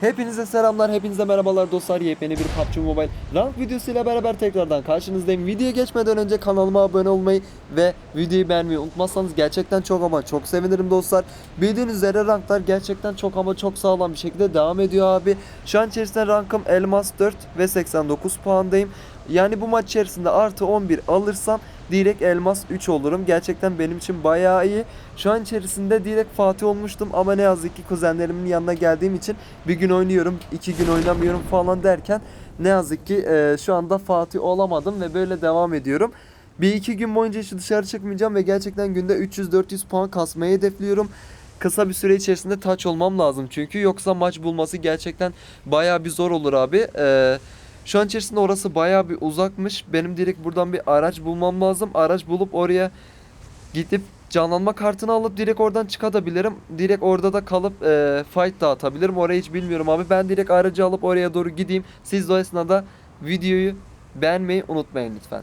Hepinize selamlar, hepinize merhabalar dostlar. Yepyeni bir PUBG Mobile rank videosuyla beraber tekrardan karşınızdayım. Videoya geçmeden önce kanalıma abone olmayı ve videoyu beğenmeyi unutmazsanız gerçekten çok ama çok sevinirim dostlar. Bildiğiniz üzere ranklar gerçekten çok ama çok sağlam bir şekilde devam ediyor abi. Şu an içerisinde rankım Elmas 4 ve 89 puandayım. Yani bu maç içerisinde artı 11 alırsam direkt elmas 3 olurum. Gerçekten benim için bayağı iyi. Şu an içerisinde direkt Fatih olmuştum ama ne yazık ki kuzenlerimin yanına geldiğim için bir gün oynuyorum, iki gün oynamıyorum falan derken ne yazık ki e, şu anda Fatih olamadım ve böyle devam ediyorum. Bir iki gün boyunca hiç dışarı çıkmayacağım ve gerçekten günde 300-400 puan kasmayı hedefliyorum. Kısa bir süre içerisinde taç olmam lazım çünkü yoksa maç bulması gerçekten bayağı bir zor olur abi. Eee şu an içerisinde orası bayağı bir uzakmış. Benim direkt buradan bir araç bulmam lazım. Araç bulup oraya gidip canlanma kartını alıp direkt oradan çıkabilirim. Direkt orada da kalıp e, fight da atabilirim. Orayı hiç bilmiyorum abi. Ben direkt aracı alıp oraya doğru gideyim. Siz de o esnada videoyu beğenmeyi unutmayın lütfen.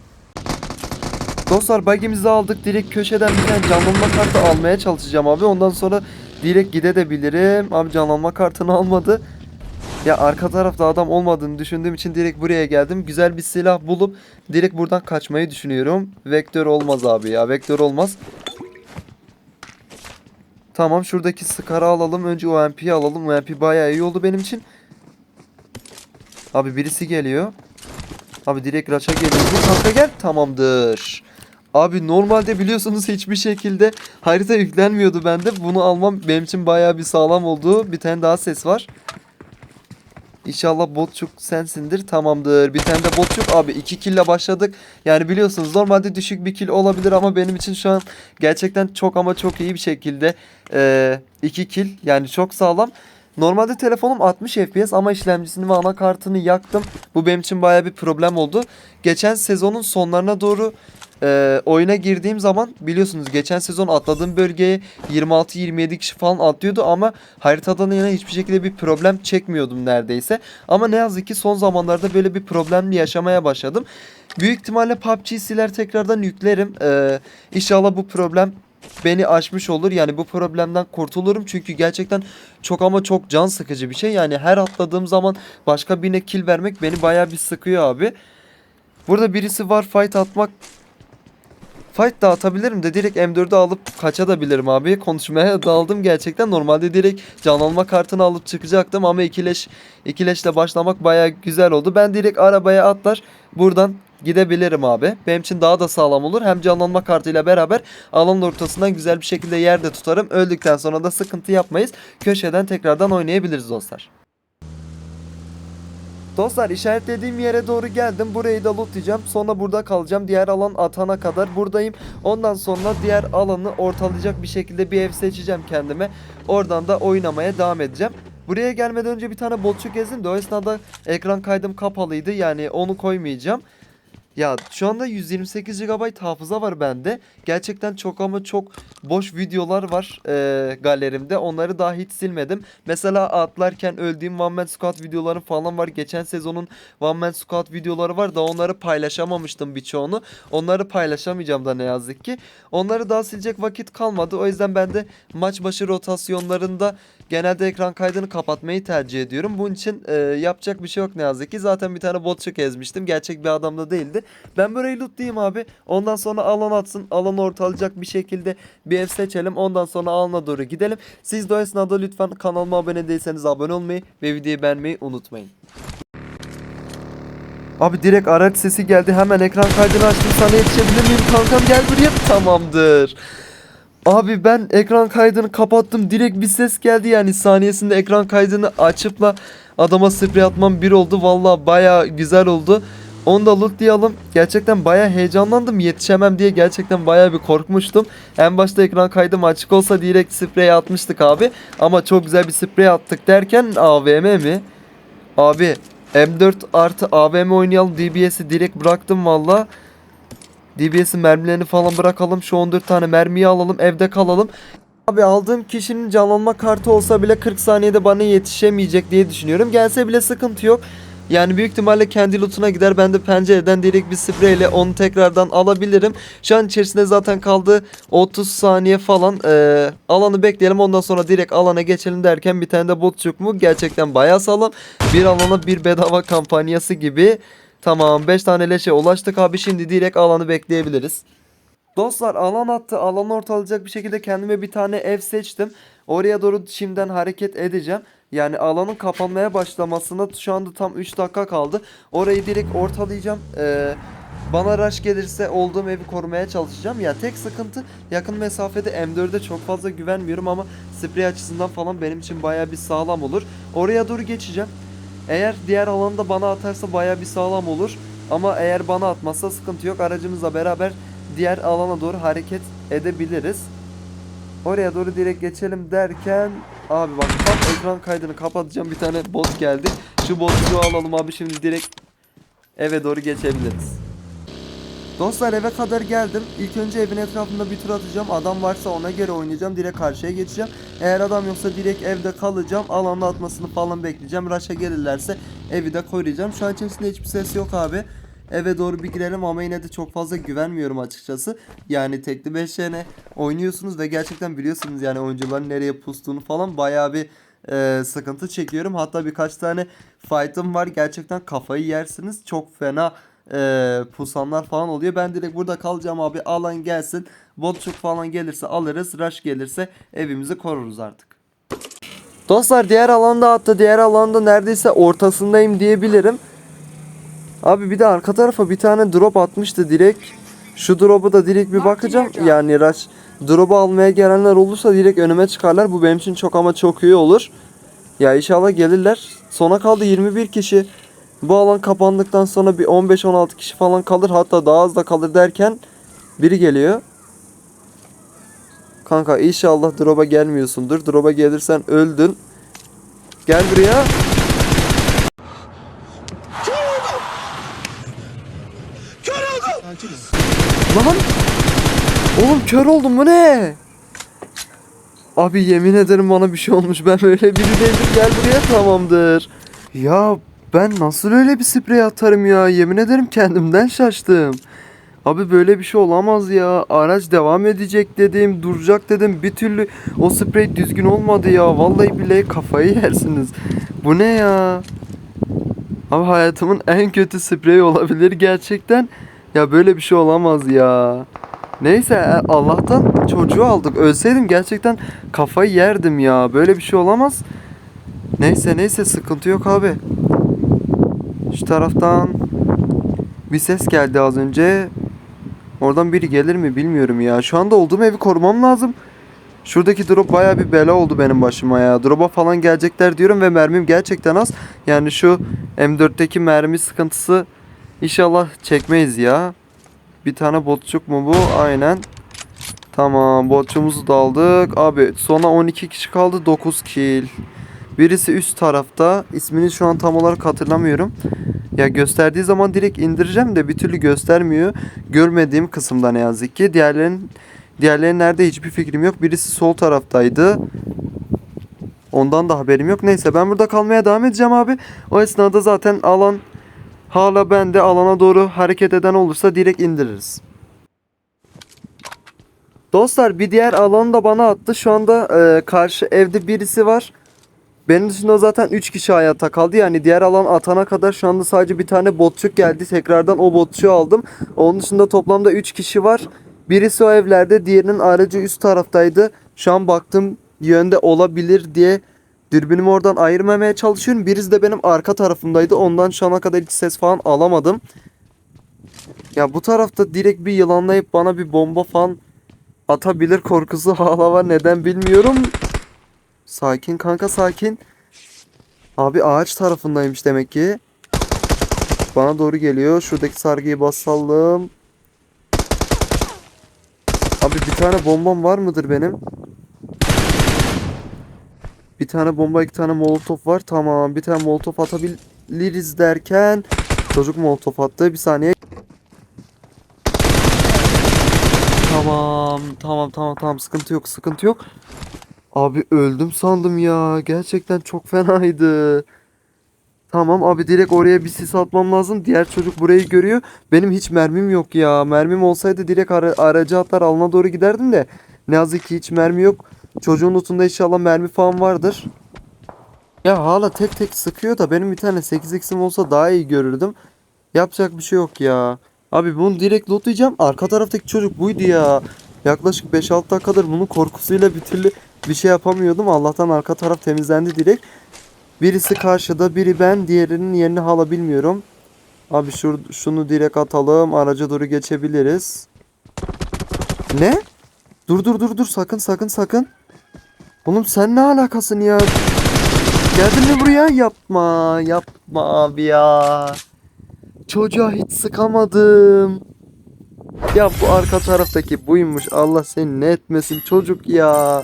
Dostlar bagimizi aldık. Direkt köşeden bir tane canlanma kartı almaya çalışacağım abi. Ondan sonra direkt gidebilirim. Abi canlanma kartını almadı. Ya arka tarafta adam olmadığını düşündüğüm için direkt buraya geldim. Güzel bir silah bulup direkt buradan kaçmayı düşünüyorum. Vektör olmaz abi ya. Vektör olmaz. Tamam şuradaki Scar'ı alalım. Önce OMP'yi alalım. OMP bayağı iyi oldu benim için. Abi birisi geliyor. Abi direkt Raç'a geliyor. Kanka gel. Tamamdır. Abi normalde biliyorsunuz hiçbir şekilde harita yüklenmiyordu bende. Bunu almam benim için bayağı bir sağlam oldu. Bir tane daha ses var. İnşallah botçuk sensindir. Tamamdır. Bir tane de botçuk. Abi 2 kille başladık. Yani biliyorsunuz normalde düşük bir kill olabilir ama benim için şu an gerçekten çok ama çok iyi bir şekilde 2 kill. Yani çok sağlam. Normalde telefonum 60 FPS ama işlemcisini ve anakartını yaktım. Bu benim için baya bir problem oldu. Geçen sezonun sonlarına doğru e, oyuna girdiğim zaman biliyorsunuz geçen sezon atladığım bölgeye 26-27 kişi falan atlıyordu ama haritadan yine hiçbir şekilde bir problem çekmiyordum neredeyse. Ama ne yazık ki son zamanlarda böyle bir problemle yaşamaya başladım. Büyük ihtimalle PUBG'yi siler tekrardan yüklerim. Ee, inşallah bu problem beni aşmış olur. Yani bu problemden kurtulurum. Çünkü gerçekten çok ama çok can sıkıcı bir şey. Yani her atladığım zaman başka birine kill vermek beni bayağı bir sıkıyor abi. Burada birisi var fight atmak Fight da atabilirim de direkt M4'ü alıp kaçabilirim abi. Konuşmaya daldım gerçekten. Normalde direkt canlanma kartını alıp çıkacaktım ama ikileş ikileşle başlamak baya güzel oldu. Ben direkt arabaya atlar buradan gidebilirim abi. Benim için daha da sağlam olur. Hem canlanma kartıyla beraber alanın ortasından güzel bir şekilde yerde tutarım. Öldükten sonra da sıkıntı yapmayız. Köşeden tekrardan oynayabiliriz dostlar. Dostlar işaretlediğim yere doğru geldim. Burayı da lootlayacağım. Sonra burada kalacağım. Diğer alan atana kadar buradayım. Ondan sonra diğer alanı ortalayacak bir şekilde bir ev seçeceğim kendime. Oradan da oynamaya devam edeceğim. Buraya gelmeden önce bir tane botçuk gezdim de o esnada ekran kaydım kapalıydı. Yani onu koymayacağım. Ya şu anda 128 GB hafıza var bende. Gerçekten çok ama çok boş videolar var eee, galerimde. Onları daha hiç silmedim. Mesela atlarken öldüğüm One Man Squad videoları falan var. Geçen sezonun One Man Squad videoları var da onları paylaşamamıştım birçoğunu. Onları paylaşamayacağım da ne yazık ki. Onları daha silecek vakit kalmadı. O yüzden ben de maç başı rotasyonlarında genelde ekran kaydını kapatmayı tercih ediyorum. Bunun için eee, yapacak bir şey yok ne yazık ki. Zaten bir tane botçuk ezmiştim. Gerçek bir adam da değildi. Ben burayı lootlayayım abi. Ondan sonra alan atsın. Alanı ortalayacak bir şekilde bir ev seçelim. Ondan sonra alana doğru gidelim. Siz de o esnada lütfen kanalıma abone değilseniz abone olmayı ve videoyu beğenmeyi unutmayın. Abi direkt araç sesi geldi. Hemen ekran kaydını açtım. Sana yetişebilir miyim kankam? Gel buraya. Tamamdır. Abi ben ekran kaydını kapattım. Direkt bir ses geldi yani saniyesinde ekran kaydını açıpla adama sprey atmam bir oldu. Valla baya güzel oldu. Onu da lootlayalım. Gerçekten baya heyecanlandım. Yetişemem diye gerçekten baya bir korkmuştum. En başta ekran kaydım açık olsa direkt sprey atmıştık abi. Ama çok güzel bir sprey attık derken AVM mi? Abi M4 artı AVM oynayalım. DBS'i direkt bıraktım valla. DBS'in mermilerini falan bırakalım. Şu 14 tane mermiyi alalım. Evde kalalım. Abi aldığım kişinin canlanma kartı olsa bile 40 saniyede bana yetişemeyecek diye düşünüyorum. Gelse bile sıkıntı yok. Yani büyük ihtimalle kendi lootuna gider. Ben de pencereden direkt bir spreyle onu tekrardan alabilirim. Şu an içerisinde zaten kaldı 30 saniye falan. Ee, alanı bekleyelim ondan sonra direkt alana geçelim derken bir tane de bot yok mu? Gerçekten bayağı sağlam. Bir alana bir bedava kampanyası gibi. Tamam 5 tane leşe ulaştık abi şimdi direkt alanı bekleyebiliriz. Dostlar alan attı. Alanı ortalayacak bir şekilde kendime bir tane ev seçtim. Oraya doğru şimdiden hareket edeceğim. Yani alanın kapanmaya başlamasına şu anda tam 3 dakika kaldı. Orayı direkt ortalayacağım. Ee, bana rush gelirse olduğum evi korumaya çalışacağım. Ya tek sıkıntı yakın mesafede M4'e çok fazla güvenmiyorum ama sprey açısından falan benim için baya bir sağlam olur. Oraya doğru geçeceğim. Eğer diğer alanda bana atarsa baya bir sağlam olur. Ama eğer bana atmazsa sıkıntı yok. Aracımızla beraber diğer alana doğru hareket edebiliriz. Oraya doğru direkt geçelim derken abi bak tam ekran kaydını kapatacağım bir tane bot geldi. Şu botu alalım abi şimdi direkt eve doğru geçebiliriz. Dostlar eve kadar geldim. İlk önce evin etrafında bir tur atacağım. Adam varsa ona göre oynayacağım. Direkt karşıya geçeceğim. Eğer adam yoksa direkt evde kalacağım. Alanda atmasını falan bekleyeceğim. Rush'a gelirlerse evi de koruyacağım. Şu an içerisinde hiçbir ses yok abi. Eve doğru bir girelim ama yine de çok fazla güvenmiyorum açıkçası. Yani tekli 5 tane oynuyorsunuz ve gerçekten biliyorsunuz yani oyuncuların nereye pustuğunu falan bayağı bir e, sıkıntı çekiyorum. Hatta birkaç tane fight'ım var. Gerçekten kafayı yersiniz. Çok fena e, pusanlar falan oluyor. Ben direkt burada kalacağım abi. Alan gelsin. Botçuk falan gelirse alırız. Rush gelirse evimizi koruruz artık. Dostlar diğer alanda attı. Diğer alanda neredeyse ortasındayım diyebilirim. Abi bir de arka tarafa bir tane drop atmıştı direkt. Şu drop'a da direkt bir bakacağım. Yani rush drop'u almaya gelenler olursa direkt önüme çıkarlar. Bu benim için çok ama çok iyi olur. Ya inşallah gelirler. Sona kaldı 21 kişi. Bu alan kapandıktan sonra bir 15-16 kişi falan kalır. Hatta daha az da kalır derken biri geliyor. Kanka inşallah drop'a gelmiyorsundur. Drop'a gelirsen öldün. Gel buraya. Lan! Oğlum kör oldum bu ne? Abi yemin ederim bana bir şey olmuş. Ben öyle biri değilim. Gel buraya tamamdır. Ya ben nasıl öyle bir sprey atarım ya? Yemin ederim kendimden şaştım. Abi böyle bir şey olamaz ya. Araç devam edecek dedim, duracak dedim. Bir türlü o sprey düzgün olmadı ya. Vallahi billahi kafayı yersiniz. Bu ne ya? Abi hayatımın en kötü spreyi olabilir gerçekten. Ya böyle bir şey olamaz ya. Neyse e, Allah'tan çocuğu aldık. Ölseydim gerçekten kafayı yerdim ya. Böyle bir şey olamaz. Neyse neyse sıkıntı yok abi. Şu taraftan bir ses geldi az önce. Oradan biri gelir mi bilmiyorum ya. Şu anda olduğum evi korumam lazım. Şuradaki drop baya bir bela oldu benim başıma ya. Drop'a falan gelecekler diyorum ve mermim gerçekten az. Yani şu M4'teki mermi sıkıntısı inşallah çekmeyiz ya. Bir tane botçuk mu bu? Aynen. Tamam botçumuzu da aldık. Abi sona 12 kişi kaldı 9 kill. Birisi üst tarafta. İsmini şu an tam olarak hatırlamıyorum. Ya gösterdiği zaman direkt indireceğim de bir türlü göstermiyor. Görmediğim kısımda ne yazık ki. Diğerlerin diğerlerinin nerede hiçbir fikrim yok. Birisi sol taraftaydı. Ondan da haberim yok. Neyse ben burada kalmaya devam edeceğim abi. O esnada zaten alan hala bende alana doğru hareket eden olursa direkt indiririz. Dostlar bir diğer alanı da bana attı. Şu anda e, karşı evde birisi var. Benim dışında zaten 3 kişi hayatta kaldı. Yani diğer alan atana kadar şu anda sadece bir tane botçuk geldi. Tekrardan o botçuğu aldım. Onun dışında toplamda 3 kişi var. Birisi o evlerde, diğerinin aracı üst taraftaydı. Şu an baktım yönde olabilir diye dürbünümü oradan ayırmamaya çalışıyorum. Birisi de benim arka tarafımdaydı. Ondan şu ana kadar hiç ses falan alamadım. Ya bu tarafta direkt bir yılanlayıp bana bir bomba falan atabilir korkusu hala var. Neden bilmiyorum. Sakin kanka sakin. Abi ağaç tarafındaymış demek ki. Bana doğru geliyor. Şuradaki sargıyı basalım. Abi bir tane bombam var mıdır benim? Bir tane bomba, iki tane molotof var. Tamam, bir tane molotof atabiliriz derken çocuk molotof attı. Bir saniye. Tamam, tamam, tamam, tamam. Sıkıntı yok, sıkıntı yok. Abi öldüm sandım ya. Gerçekten çok fenaydı. Tamam abi direkt oraya bir sis atmam lazım. Diğer çocuk burayı görüyor. Benim hiç mermim yok ya. Mermim olsaydı direkt ara- aracı atlar alana doğru giderdim de. Ne yazık ki hiç mermi yok. Çocuğun notunda inşallah mermi falan vardır. Ya hala tek tek sıkıyor da benim bir tane 8x'im olsa daha iyi görürdüm. Yapacak bir şey yok ya. Abi bunu direkt lootlayacağım. Arka taraftaki çocuk buydu ya. Yaklaşık 5-6 dakikadır bunun korkusuyla bir türlü bir şey yapamıyordum. Allah'tan arka taraf temizlendi direkt. Birisi karşıda, biri ben, diğerinin yerini hala bilmiyorum. Abi şur şunu direkt atalım. Araca doğru geçebiliriz. Ne? Dur dur dur dur sakın sakın sakın. Oğlum sen ne alakasın ya? Geldin mi buraya? Yapma, yapma abi ya. Çocuğa hiç sıkamadım. Ya bu arka taraftaki buymuş. Allah seni ne etmesin çocuk ya.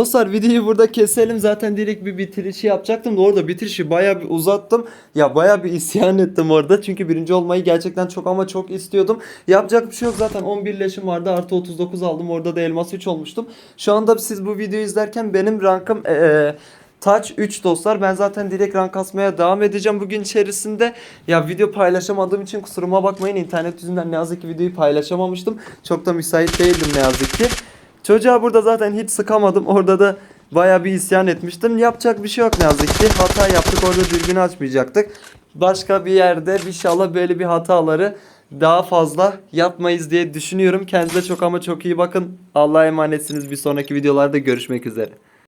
Dostlar videoyu burada keselim. Zaten direkt bir bitirişi yapacaktım da orada bitirişi bayağı bir uzattım. Ya bayağı bir isyan ettim orada. Çünkü birinci olmayı gerçekten çok ama çok istiyordum. Yapacak bir şey yok zaten 11 leşim vardı. Artı 39 aldım. Orada da elmas 3 olmuştum. Şu anda siz bu videoyu izlerken benim rankım eee Touch 3 dostlar. Ben zaten direkt rank kasmaya devam edeceğim bugün içerisinde. Ya video paylaşamadığım için kusuruma bakmayın. İnternet yüzünden ne yazık ki videoyu paylaşamamıştım. Çok da müsait değildim ne yazık ki. Çocuğa burada zaten hiç sıkamadım. Orada da baya bir isyan etmiştim. Yapacak bir şey yok ne yazık ki. Hata yaptık orada dürbünü açmayacaktık. Başka bir yerde inşallah böyle bir hataları daha fazla yapmayız diye düşünüyorum. Kendinize çok ama çok iyi bakın. Allah'a emanetsiniz. Bir sonraki videolarda görüşmek üzere.